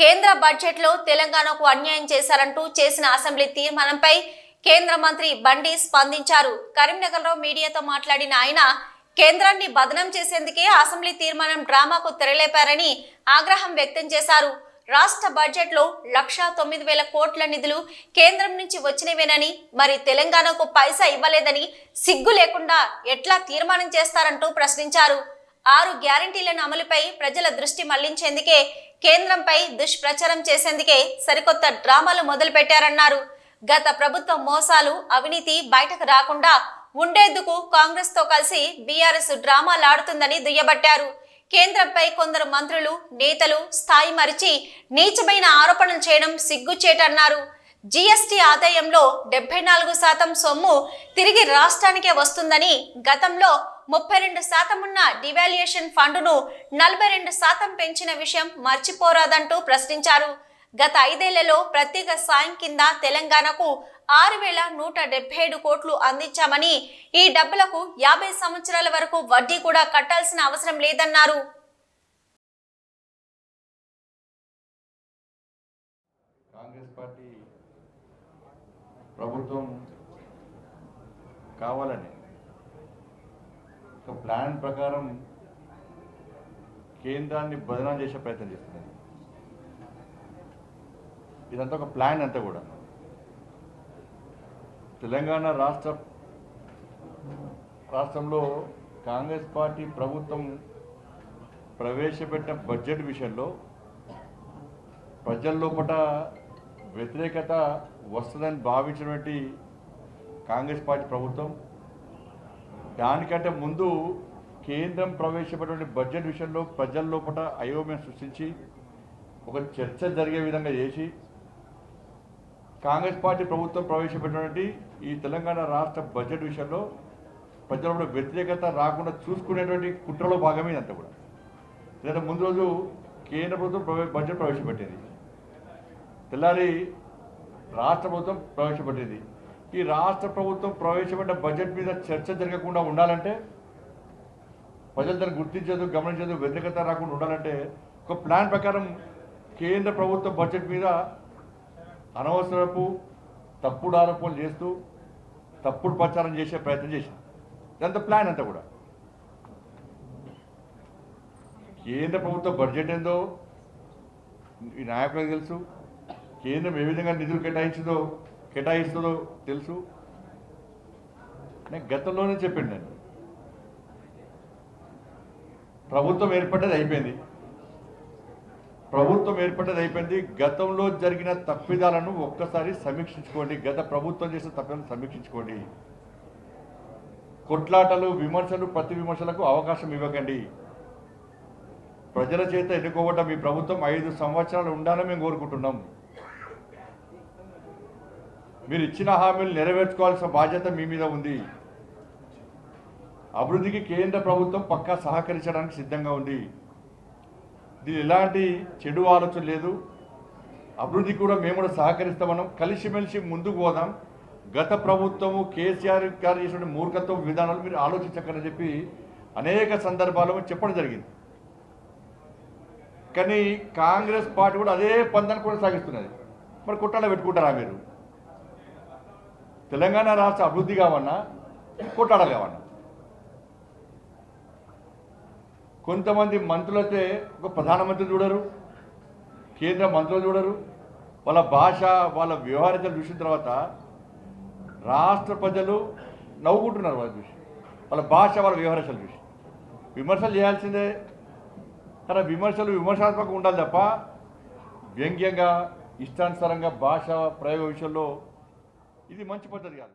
కేంద్ర బడ్జెట్లో తెలంగాణకు అన్యాయం చేశారంటూ చేసిన అసెంబ్లీ తీర్మానంపై కేంద్ర మంత్రి బండి స్పందించారు. కరీంనగర్లో మీడియాతో మాట్లాడిన ఆయన కేంద్రాన్ని బదనం చేసేందుకే అసెంబ్లీ తీర్మానం డ్రామాకు తెరలేపారని ఆగ్రహం వ్యక్తం చేశారు. రాష్ట్ర బడ్జెట్లో లక్షా తొమ్మిది వేల కోట్ల నిధులు కేంద్రం నుంచి వచ్చినవేనని మరి తెలంగాణకు పైసా ఇవ్వలేదని సిగ్గు లేకుండా ఎట్లా తీర్మానం చేస్తారంటూ ప్రశ్నించారు. ఆరు గ్యారంటీలను అమలుపై ప్రజల దృష్టి మళ్ళించేందుకే కేంద్రంపై దుష్ప్రచారం చేసేందుకే సరికొత్త డ్రామాలు మొదలుపెట్టారన్నారు. గత ప్రభుత్వ మోసాలు అవినీతి బయటకు రాకుండా ఉండేందుకు కాంగ్రెస్తో కలిసి బీఆర్ఎస్ డ్రామాలాడుతుందని దుయ్యబట్టారు. కేంద్రంపై కొందరు మంత్రులు నేతలు స్థాయి మరిచి నీచమైన ఆరోపణలు చేయడం సిగ్గుచేటన్నారు. జీఎస్టీ ఆదాయంలో డెబ్బై నాలుగు శాతం సొమ్ము తిరిగి రాష్ట్రానికే వస్తుందని గతంలో ముప్పై రెండు శాతం ఉన్న డివాల్యుయేషన్ ఫండును నలభై రెండు శాతం పెంచిన విషయం మర్చిపోరాదంటూ ప్రశ్నించారు. గత ఐదేళ్ళలో ప్రత్యేక సాయం కింద తెలంగాణకు ఆరు వేల నూట డెబ్బై ఏడు కోట్లు అందించామని ఈ డబ్బులకు యాభై సంవత్సరాల వరకు వడ్డీ కూడా కట్టాల్సిన అవసరం లేదన్నారు. కాంగ్రెస్ పార్టీ ప్రభుత్వం కావాలని ఒక ప్లాన్ ప్రకారం కేంద్రాన్ని బదనాం చేసే ప్రయత్నం చేస్తుంది ఇదంతా ఒక ప్లాన్ అంతా కూడా. తెలంగాణ రాష్ట్ర రాష్ట్రంలో కాంగ్రెస్ పార్టీ ప్రభుత్వం ప్రవేశపెట్టిన బడ్జెట్ విషయంలో ప్రజల లోపల వ్యతిరేకత వస్తుందని భావించినటువంటి కాంగ్రెస్ పార్టీ ప్రభుత్వం దానికంటే ముందు కేంద్రం ప్రవేశపెట్టిన బడ్జెట్ విషయంలో ప్రజల లోపల అయోమయం సృష్టించి ఒక చర్చ జరిగే విధంగా చేసి కాంగ్రెస్ పార్టీ ప్రభుత్వం ప్రవేశపెట్టినటువంటి ఈ తెలంగాణ రాష్ట్ర బడ్జెట్ విషయంలో ప్రజల వ్యతిరేకత రాకుండా చూసుకునేటువంటి కుట్రలో భాగమే ఇదంతా కూడా. లేదా ముందు రోజు కేంద్ర ప్రభుత్వం బడ్జెట్ ప్రవేశపెట్టింది. తెల్లారి రాష్ట్ర ప్రభుత్వం ప్రవేశపెట్టింది. ఈ రాష్ట్ర ప్రభుత్వం ప్రవేశపెట్టిన బడ్జెట్ మీద చర్చ జరగకుండా ఉండాలంటే ప్రజలు దాన్ని గుర్తించదు గమనించదు వ్యతిరేకత రాకుండా ఉండాలంటే ఒక ప్లాన్ ప్రకారం కేంద్ర ప్రభుత్వ బడ్జెట్ మీద అనవసరపు తప్పుడు ఆరోపణలు చేస్తూ తప్పుడు ప్రచారం చేసే ప్రయత్నం చేసింది ఎంత ప్లాన్ అంతా కూడా. కేంద్ర ప్రభుత్వ బడ్జెట్ ఏందో ఈ నాయకులకు తెలుసు. కేంద్రం ఏ విధంగా నిధులు కేటాయించిందో కేటాయిస్తుందో తెలుసు. నేను గతంలోనే చెప్పాను నేను. ప్రభుత్వం ఏర్పడ్డది అయిపోయింది. ప్రభుత్వం ఏర్పడ్డది అయిపోయింది. గతంలో జరిగిన తప్పిదాలను ఒక్కసారి సమీక్షించుకోండి. గత ప్రభుత్వం చేసిన తప్పిదాలను సమీక్షించుకోండి. కొట్లాటలు విమర్శలు ప్రతి విమర్శలకు అవకాశం ఇవ్వకండి. ప్రజల చేత ఎన్నుకోవటం మీ ప్రభుత్వం ఐదు సంవత్సరాలు ఉండాలని మేము కోరుకుంటున్నాం. మీరు ఇచ్చిన హామీలు నెరవేర్చుకోవాల్సిన బాధ్యత మీ మీద ఉంది. అభివృద్ధికి కేంద్ర ప్రభుత్వం పక్కా సహకరించడానికి సిద్ధంగా ఉంది. దీని ఎలాంటి చెడు ఆలోచన లేదు. అభివృద్ధి కూడా మేము కూడా సహకరిస్తామనం కలిసిమెలిసి ముందుకు పోదాం. గత ప్రభుత్వము కేసీఆర్ గారు చేసిన మూర్ఖత్వ విధానాలు మీరు ఆలోచించకని చెప్పి అనేక సందర్భాలు చెప్పడం జరిగింది. కానీ కాంగ్రెస్ పార్టీ కూడా అదే పందాన్ని కొనసాగిస్తున్నది. మరి కుట్రాలు పెట్టుకుంటారా మీరు? తెలంగాణ రాష్ట్ర అభివృద్ధి కావన్నా కొట్టాడాలి కావన్నా కొంతమంది మంత్రులైతే ఒక ప్రధానమంత్రి చూడరు కేంద్ర మంత్రులు చూడరు వాళ్ళ భాష వాళ్ళ వ్యవహారతలు చూసిన తర్వాత రాష్ట్ర ప్రజలు నవ్వుకుంటున్నారు వాళ్ళ చూసి. వాళ్ళ భాష వాళ్ళ వ్యవహారాలు చూసి. విమర్శలు చేయాల్సిందే. కానీ విమర్శలు విమర్శాత్మకంగా ఉండాలి తప్ప వ్యంగ్యంగా ఇష్టానుసారంగా భాష ప్రయోగ విషయంలో ఇది మంచి పద్ధతి కాదు.